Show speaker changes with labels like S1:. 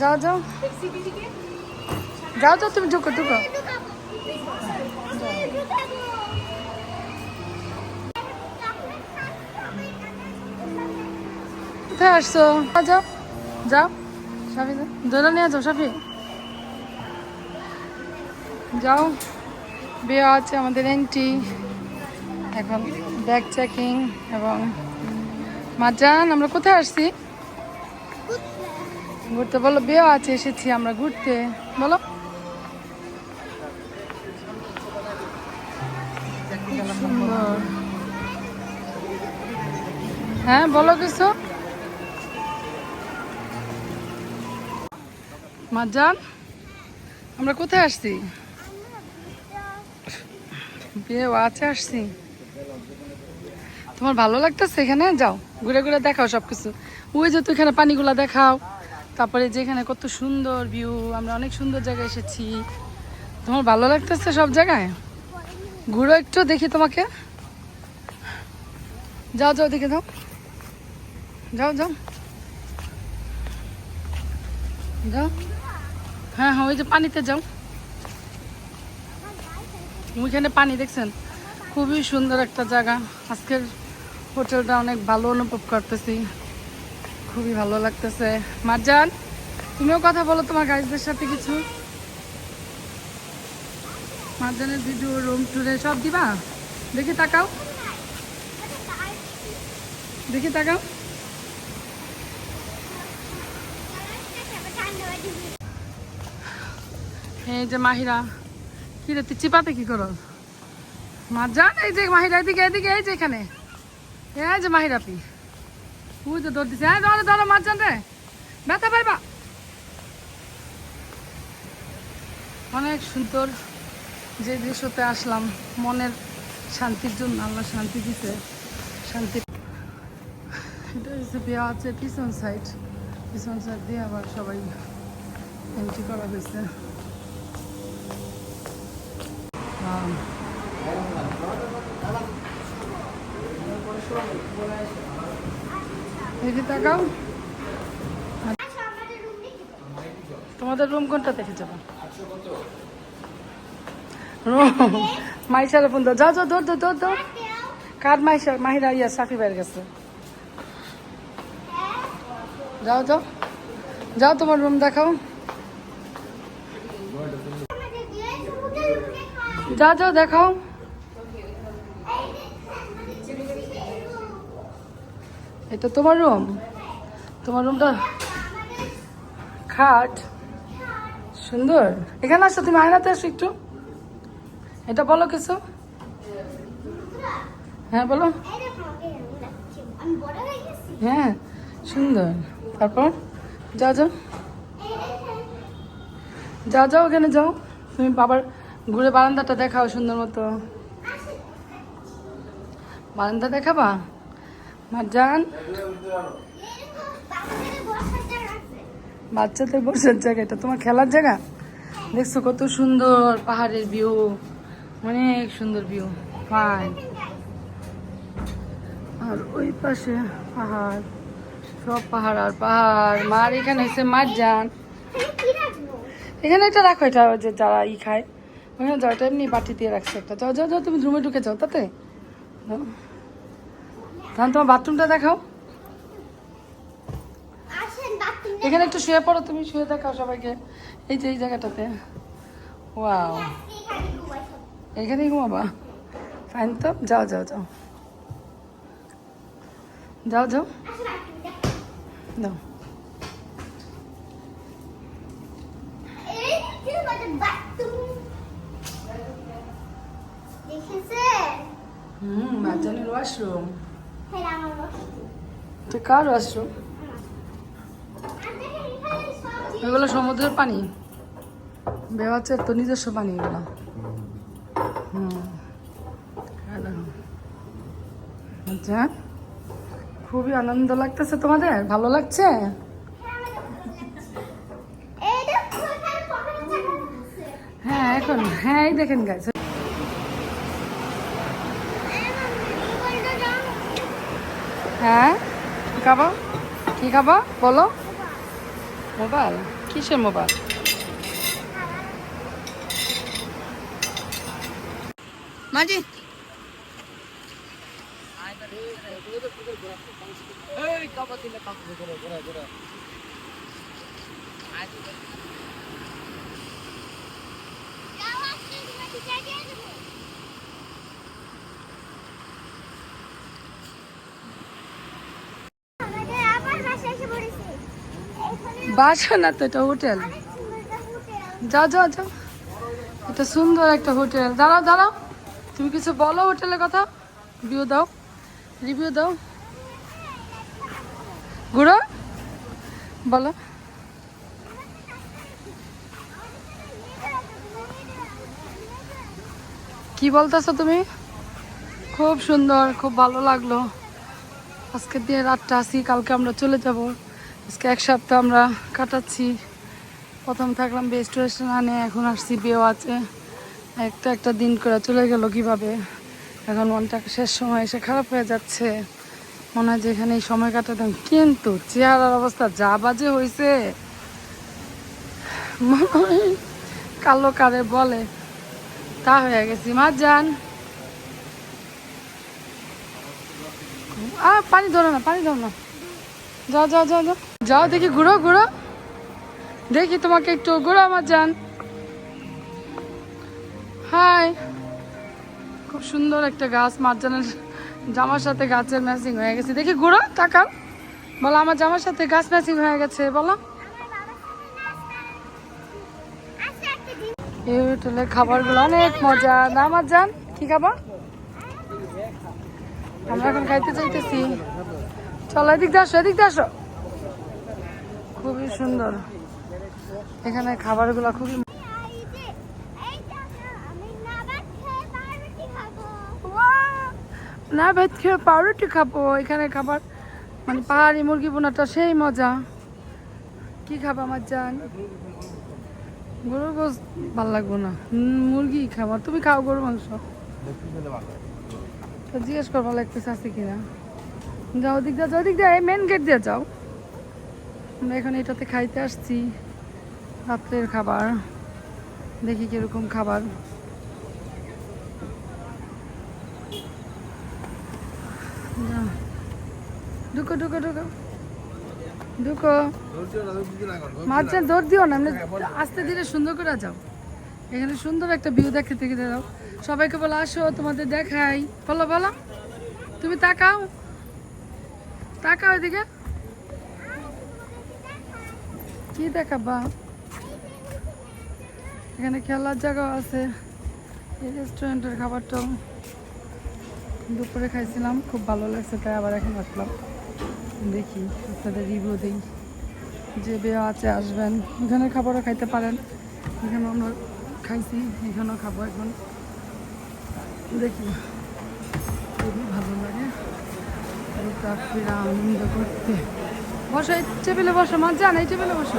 S1: যাও যাও। যাও যাও তুমি ঢুকো ঢুকো। কোথায় আসছো? যাও, যাও। সাফি। দোলা নিয়ে যাও সাফি। যাও। বিয়ে আছে আমাদের এন্ট্রি এখন ব্যাগ চেকিং এবং মাজান আমরা কোথায় আসছি? ঘুরতে বলো বিয়ে আছে, এসেছি আমরা ঘুরতে। বলো। হ্যাঁ বলো কিছু। মাজান আমরা কোথায় আসছি? বিয়ে আছে, আসছি। তোমার ভালো লাগতেছে এখানে? যাও, ঘুরে ঘুরে দেখাও সব কিছু ওই যে তো এখানে পানিগুলা দেখাও। তারপরে যেখানে কত সুন্দর ভিউ আমরা অনেক সুন্দর জায়গায় এসেছি। তোমার ভালো লাগতেছে সব জায়গায়? ঘুরো একটু, দেখি তোমাকে। যাও যাও, দেখে দাও যাও যাও। যাও। হ্যাঁ হ্যাঁ ওই যে পানিতে যাও। ওইখানে পানি, দেখছেন? খুবই সুন্দর একটা জায়গা। আজকের হোটেলটা অনেক ভালো অনুভব করতেছি। খুবই ভালো লাগতেছে। মারজান তুমিও কথা বলো তোমার গাইজদের সাথে কিছু। মারজানের ভিডিও রুম টুরে সব দিবা? দেখি তাকাও। দেখি তাকাও। এই যে মাহিরা, কি রে, তুই চিপাতে কি করো? মারজান এই যে মাহিরা, এদিকে এদিকে, এই যে এখানে। এই যে মাহিরা পি ওই দৌড় দিছে হ্যাঁ ব্যথা পাইবা। অনেক সুন্দর যে দৃশ্যতে আসলাম, মনের শান্তির জন্য আল্লাহ শান্তি দিতে শান্তি এটা হচ্ছে বিয়া আছে পিছন সাইড পিছন সাইড দিয়ে আবার সবাই এন্ট্রি করা হয়েছে। আম, এদিকে তাকাও। তোমাদের রুম কোনটা দেখে যাব? রুম মাইশারে ফোন দাও যাও যাও দৌড় দৌড় দৌড় দৌড়। কার মাইশা মাহিরা ইয়া সাফি বাইরে গেছে। যাও যাও। যাও তোমার রুম দেখাও। যাও যাও দেখাও। এটা তোমার রুম তোমার রুমটা খাট। সুন্দর। এখানে আসো, তুমি আয়নাতে আসো একটু। এটা বলো কিছু। হ্যাঁ বলো।
S2: হ্যাঁ
S1: সুন্দর। তারপর? যাও যাও। যাও যাও, ওখানে যাও। তুমি বাবার ঘুরে বারান্দাটা দেখাও সুন্দর মতো। বারান্দা দেখাবা? মারজান বাচ্চাদের বসার জায়গা এটা? তোমার খেলার জায়গা? দেখছ কত সুন্দর পাহাড়ের ভিউ অনেক সুন্দর ভিউ ফাইন আর ওই পাশে পাহাড়। সব পাহাড় আর পাহাড়। মার এখানে হচ্ছে মারজান এখানে এটা রাখো এটা যে যারা ই খায়। ওখানে যাও এটা এমনি বাটি দিয়ে রাখছে একটা। যাও যাও যাও, তুমি রুমে ঢুকে যাও, তাতে। তাহলে তোমার বাথরুমটা দেখাও। এখানে একটু শুয়ে পড়ো তুমি শুয়ে দেখাও সবাইকে। এই যে এই জায়গাটাতে। ওয়াও। এখানেই ঘুমাবা? ফাইন তো? যাও যাও যাও। যাও যাও। যাও হুম মার্জানের ওয়াশরুম তো কার ওয়াশরুম এগুলো সমুদ্রের পানি। বেওয়াচের তো নিজস্ব পানি এগুলো। হুম। আচ্ছা। খুবই আনন্দ লাগতেছে তোমাদের। ভালো লাগছে? হ্যাঁ এখন। হ্যাঁ এই দেখেন গাছ হ্যাঁ? কি খাবা? কি খাবা? বলো। মোবাইল? কিসের মোবাইল? মাজি
S2: যাও আজকে তোমাকে জায়গায় দেবো আমাদের আবার বাসা এসে পড়েছে এখানে
S1: বাসা না তো এটা হোটেল? যাও যাও যাও। এটা সুন্দর একটা হোটেল। দাঁড়াও দাঁড়াও। তুমি কিছু বলো হোটেলের কথা? রিভিউ দাও। রিভিউ দাও। গুড়ো বলো। কি বলতেছো তুমি? খুব সুন্দর, খুব ভালো লাগল। আজকে দিয়ে রাতটা আসি কালকে আমরা চলে যাব। আজকে এক সপ্তাহ আমরা কাটাচ্ছি। প্রথম থাকলাম বেস্ট রেস্টুরেন্টে এখন আসছি বেও আছে একটা একটা দিন করে চলে গেল কীভাবে? এখন মনটা শেষ সময় এসে খারাপ হয়ে যাচ্ছে। মনে হয় যে এই সময় কাটাতাম। কিন্তু চেহারার অবস্থা যা বাজে হয়েছে কালো কারে বলে। তা হয়ে গেছি। মা, যান। আ, পানি ধরো না, পানি ধরো না। যাও যাও যাও যাও। যাও দেখি, ঘুরো ঘুরো। দেখি তোমাকে একটু, ঘুরো আমার যান হাই। খুব সুন্দর একটা গাছ মারজানের জামার সাথে গাছের ম্যাচিং হয়ে গেছে। দেখি, ঘুরো, তাকাও। বলো, আমার জামার সাথে গাছ ম্যাচিং হয়ে গেছে, বলো। এই হোটেলের খাবারগুলো অনেক মজা। না, আমার যান কি খাবার আমরা এখন খাইতে চাইতেছি। চলো, এদিক দিয়ে আসো, এদিক দিয়ে আসো। খুবই সুন্দর। এখানে খাবারগুলো খুবই
S2: খাব
S1: না, ভাত খেয়ে পাউরুটি খাব। এখানে খাবার মানে পাহাড়ি মুরগি বোনাটা সেই মজা। কি খাব আমার জান? গরুর গোস ভালো লাগবো না। মুরগি খাবার তুমি খাও গরু মাংস। জিজ্ঞেস করব লাগতেছে আছে কিনা। যাও দিক দিয়ে, যাও দিক দিয়ে। মেন গেট দিয়ে যাও। আমরা এখন এটাতে খাইতে আসছি, রাত্রের খাবার। দেখি কীরকম খাবার। ঢুকো ঢুকো ঢুকো। ঢুকো। মাঝে দৌড় দিও না এমনি আস্তে ধীরে সুন্দর করে যাও। এখানে সুন্দর একটা ভিউ দেখতে থেকে দাও সবাইকে বলো, আসো, তোমাদের দেখাই। বলো বলো। তুমি তাকাও। তাকাও এদিকে। কি দেখাবা? এখানে খেলার জায়গাও আছে। এই রেস্টুরেন্টের খাবারটাও দুপুরে খাইছিলাম, খুব ভালো লাগছে, তাই আবার এখন আসলাম। দেখি, আপনাদের রিভিউ দিই। যে বেয়া আছে, আসবেন। এখানে খাবারও খাইতে পারেন। এখানে আমরা খাইছি, এখানেও খাব এখন। দেখি, খুবই ভালো লাগে। আনন্দ করতে। বসো এই টেবিলে বসো মা জান এই টেবিলে বসো?